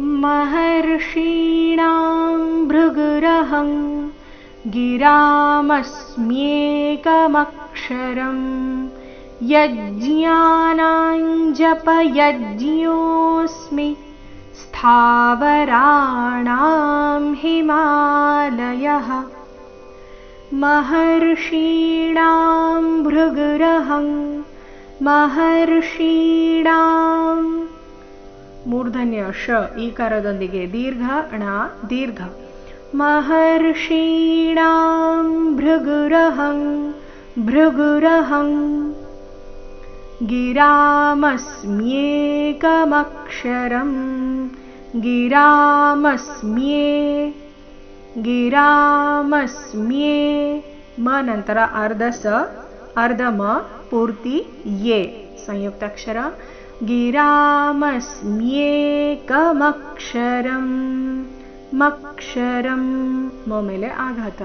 महर्षीणां भृगुरहं गिरामस्म्येकमक्षरं यज्ञानाञ्जपयज्ञोऽस्मि स्थावराणां हिमालयः। महर्षीणां भृगुरहं महर्षीणां मूर्धन्य श ಈಕಾರದೊಂದಿಗೆ दीर्घ ಣ दीर्घ महर्षीणां भृगुरहं भृगुरहं गिरामस्म्येकमक्षरं गिरामस्म्ये गिरामस्म्ये म ನಂತರ ಅರ್ಧ ಸ ಅರ್ಧ ಮ ಪೂರ್ತಿ ಯೇ ಸಂಯುಕ್ತಾಕ್ಷರ गिरामस्म्येकमक्षरं मक्षरं मोमेले आघात।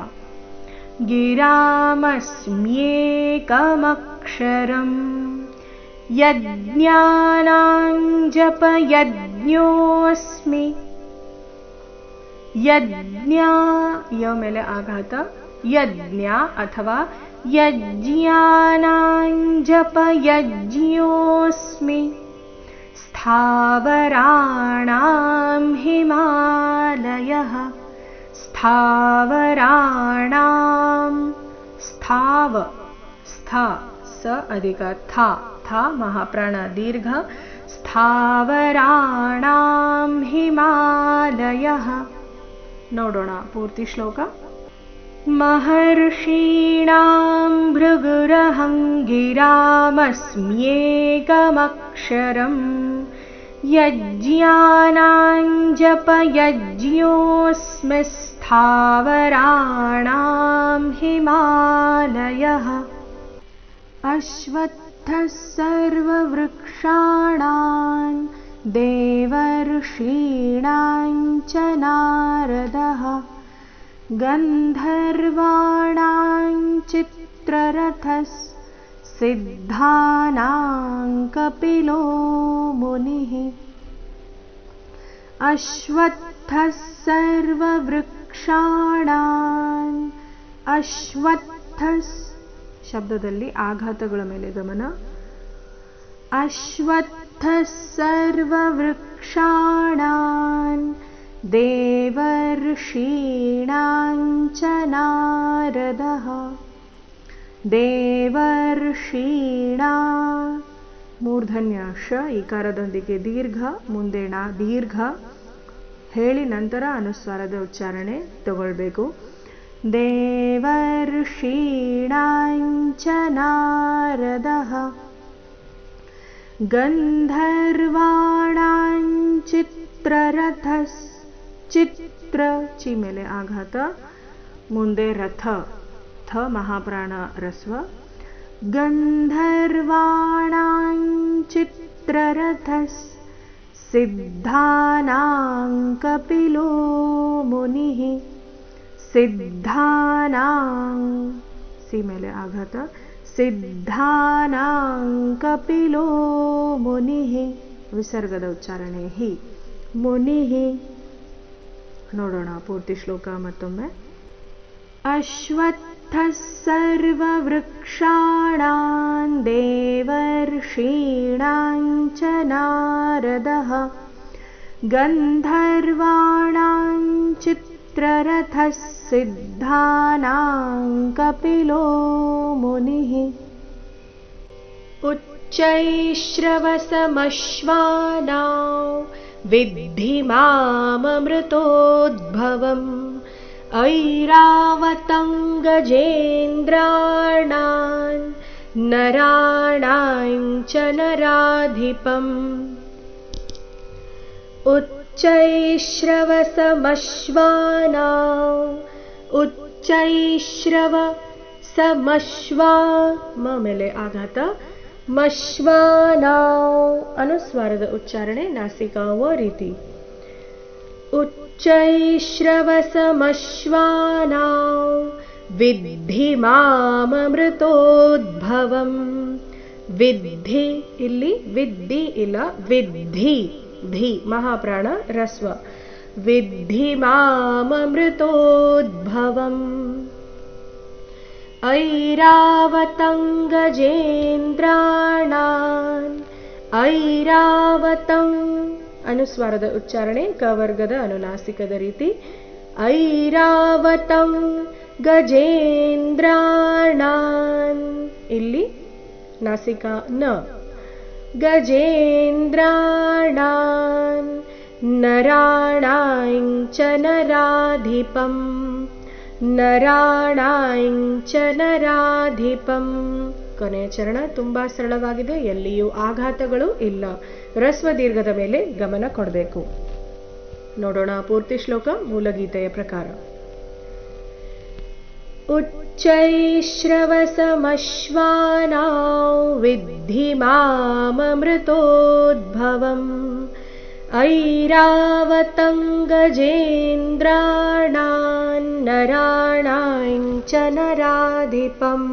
गिरामस्म्येकमक्षरं यज्ञानां जपयज्ञोऽस्मि यज्ञा यो आघात। यज्ञ अथवा यज्ञानाञ्जपयज्ञोऽस्मि। स्थावराणां हिमालयः। स्थावराणां स्थाव। स्था, स अधिक था था महाप्राण दीर्घ स्थावराणां हिमालयः। नोडोणा, पूर्तिश्लोक। महर्षीणां भृगुरहं गिरामस्म्येकमक्षरं यज्ञानाञ्जपयज्ञोऽस्मि स्थावराणां हिमालयः। अश्वत्थः सर्ववृक्षाणां देवर्षीणां च नारदः गन्धर्वाणां चित्ररथसिद्धानां कपिलो मुनिः अश्वत्थः सर्ववृक्षाणाम् अश्वत्थस् ಶಬ್ದದಲ್ಲಿ ಆಘಾತಗಳ ಮೇಲೆ ಗಮನ ಅಶ್ವತ್ಥ ಸರ್ವವೃಕ್ಷಾಣಾನ್ देवर्षीणाञ्च नारदः ದೇವರ್ಷೀಣಾ ಮೂರ್ಧನ್ಯ ಶ ಈಕಾರದೊಂದಿಗೆ ದೀರ್ಘ ಮುಂದೆ ಣ ದೀರ್ಘ ಹೇಳಿ ನಂತರ ಅನುಸ್ವಾರದ ಉಚ್ಚಾರಣೆ ತಗೊಳ್ಬೇಕು ದೇವರ್ಷೀಣಾಂಚ ನಾರದಃ ಗಂಧರ್ವಾಣಾಂಚಿತ್ರರಥಸ್ ಚಿತ್ರ ಚಿ ಮೇಲೆ ಆಘಾತ ಮುಂದೆ ರಥ ಥ ಮಹಾಪ್ರಾಣ ರಸ್ವ ಗಂಧರ್ವಾಣಾಂಚಿತ್ರರಥಸ್ ಸಿದ್ಧಾನಾಂ ಕಪಿಲೋ ಮುನಿಃ ಸಿದ್ಧಾನಾಂ ಸಿ ಮೇಲೆ ಆಘಾತ ಸಿದ್ಧಾನಾಂ ಕಪಿಲೋ ಮುನಿಃ ವಿಸರ್ಗದ ಉಚ್ಚಾರಣೆ ಹಿ ಮುನಿಃ ನೋಡೋಣ ಪೂರ್ತಿ ಶ್ಲೋಕ ಮತ್ತೊಮ್ಮೆ ಅಶ್ವತ್ಥ ಸರ್ವವೃಕ್ಷಾಣಾಂ ದೇವರ್ಷೀಣಾಂಚ ನಾರದಃ ಗಂಧರ್ವಾಣಾಂ ಚಿತ್ರರಥಃ ಸಿದ್ಧಾನಾಂ ಕಪಿಲೋ ಮುನಿಃ उच्चैश्रवसमश्वानां विद्धि मामृतोद्भवम् ऐरावतङ्गजेन्द्राणान् नराणाञ्च नराधिपम्। उच्चैश्रवसमश्वाना उच्चैश्रव समश्वा ममिले आघात। मश्वाना अनुस्वारद उच्चारणे नासावो रीति। उच्चैश्रवसमश्वाना विद्धि माम मृतोद्भवं विदि इल विद्धि धि महाप्राण रस्व। विद्धि मामृतोभवम् ಐರಾವತಂಗಜೇಂದ್ರಾಣಾನ್ ಐರಾವತಂ ಅನುಸ್ವಾರದ ಉಚ್ಚಾರಣೆ ಕವರ್ಗದ ಅನುನಾಸಿಕದ ರೀತಿ. ಐರಾವತಂ ಗಜೇಂದ್ರಾಣಾನ್ ಇಲ್ಲಿ ನಾಸಿಕ ನ. ಗಜೇಂದ್ರಾಣಾನ್. ನರಾಣಾಂಚ ನರಾಧಿಪಂ. ನರಾಣಾಂಚ ನರಾಧಿಪಂ ಕೊನೆಯ ಚರಣ ತುಂಬಾ ಸರಳವಾಗಿದೆ ಎಲ್ಲಿಯೂ ಆಘಾತಗಳು ಇಲ್ಲ ರಸ್ವ ದೀರ್ಘದ ಮೇಲೆ ಗಮನ ಕೊಡಬೇಕು ನೋಡೋಣ ಪೂರ್ತಿ ಶ್ಲೋಕ ಮೂಲಗೀತೆಯ ಪ್ರಕಾರ उच्चैश्रवसमश्वानां विद्धि माममृतोद्भवम् ऐरावतङ्गजेन्द्राणान्नराणाञ्च नराधिपम्